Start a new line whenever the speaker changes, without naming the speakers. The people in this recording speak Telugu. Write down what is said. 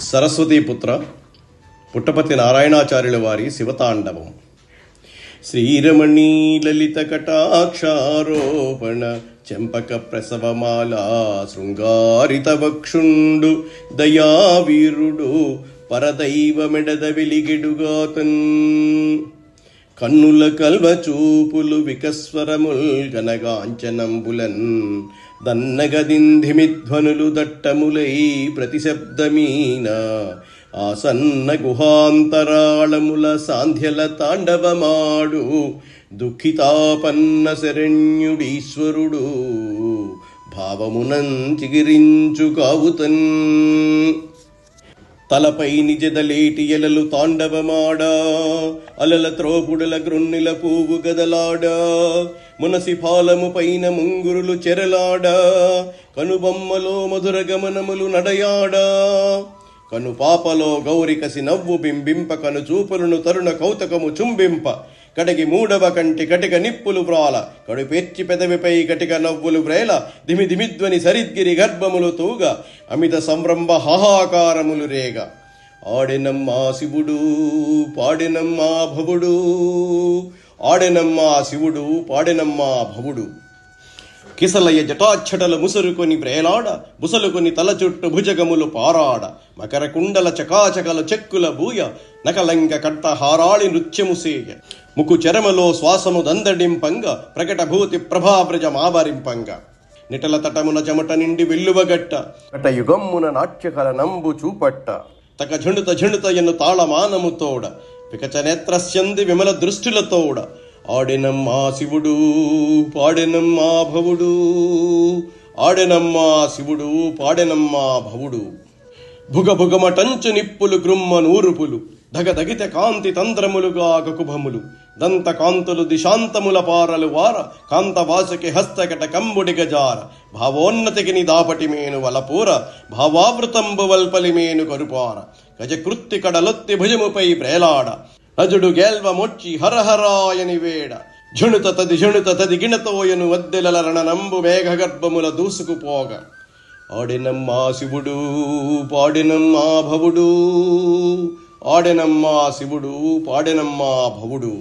సరస్వతీపుత్ర పుట్టపతి నారాయణాచార్యుల వారి శివతాండవం. శ్రీరమణీ లలిత కటాక్షారోపణ చెంపక ప్రసవమాల శృంగారిత వక్షుండు దయావీరుడు పరదైవమెడద వెలిగిడుగాతన్. కన్నుల కల్వ చూపులు వికస్వరముల్ గనగాంచనంబులన్ దన్నగదింధిమిధ్వనులు దట్టములై ప్రతిశబ్దమీన. ఆసన్న గుహాంతరాళముల సాంధ్యల తాండవమాడు. దుఃఖితాపన్న శరణ్యుడీశ్వరుడు. భావమునం కావుతన్ తలపై నిజదలేటి ఎలలు తాండవమాడా అలల త్రోపుడుల గ్రున్నిల పూవు గదలాడా మునసి పాలము పైన ముంగురులు చెరలాడా కనుబొమ్మలో మధుర గమనములు నడయాడా. కను పాపలో గౌరికసి నవ్వు బింబింప కను చూపులను తరుణ కౌతకము చుంబింప. కడిగి మూడవ కంటి కటిక నిప్పులు ప్రాల కడు పేర్చి పెదవిపై కటిక నవ్వులు వ్రేల దిమి దిమిధ్వని సరిద్గిరి గర్భములు తూగ అమిత సంరంభ హాహాకారములు రేగ. ఆడెనమ్మా శివుడు పాడెనమ్మా భవుడు ఆడెనమ్మా శివుడు పాడెనమ్మా భవుడు. కిసలయ జటాఛటలు ముసురుకొని ప్రేలాడ బుసలుకొని తల చుట్టు భుజగములు పారాడ. మకర కుండల చకాచకల చెక్కుల బూయ నకలంక కట్ట హారాళి నృత్యము సేయ. ముకు చెరమలో శ్వాసము దందడింపంగ ప్రకట భూతి ప్రభాబ్రజ మావరింపంగ. నిటల తటమున చెమట నిండి వెల్లువగట్ట. కట యుగమ్మున నాట్యకల నంబు చూపట్ట. తక ఝుండుత ఝుండుత ఎన్ను తాళమానము తోడ. వికచ నేత్రస్యంది విమల దృష్టిలతోడ ఆడెనమ్మా శివుడు పాడెనమ్మా భవుడు. ఆడెనమ్మా శివుడు పాడెనమ్మా భవుడు. భుగ భుగమటంచు నిప్పులు గ్రుమ్మ నూరుపులు. ధగధగిత కాంతి తంత్రములుగా గకుభములు. దంత కాంతులు దిశాంతముల పారలు వార. కాంతవాసుకి హస్తకట కంబుడి గజార భావోన్నతికి నిదాపటి మేను వలపూర. భావావృతంబు వల్పలి మేను కరుపార. గజకృత్తి కడలొత్తి భుజముపై ప్రేలాడ. అజుడు గేల్వ మొచ్చి హరహరాయని వేడ ఝుణుత తది ఝుణుత తది గిణతోయను వద్దెలల రణనంబు మేఘగర్భముల దూసుకుపోగ ఆడినమ్మా శివుడు పాడినమ్మా భవుడు ఆడెనమ్మా శివుడు పాడెనమ్మా భవుడు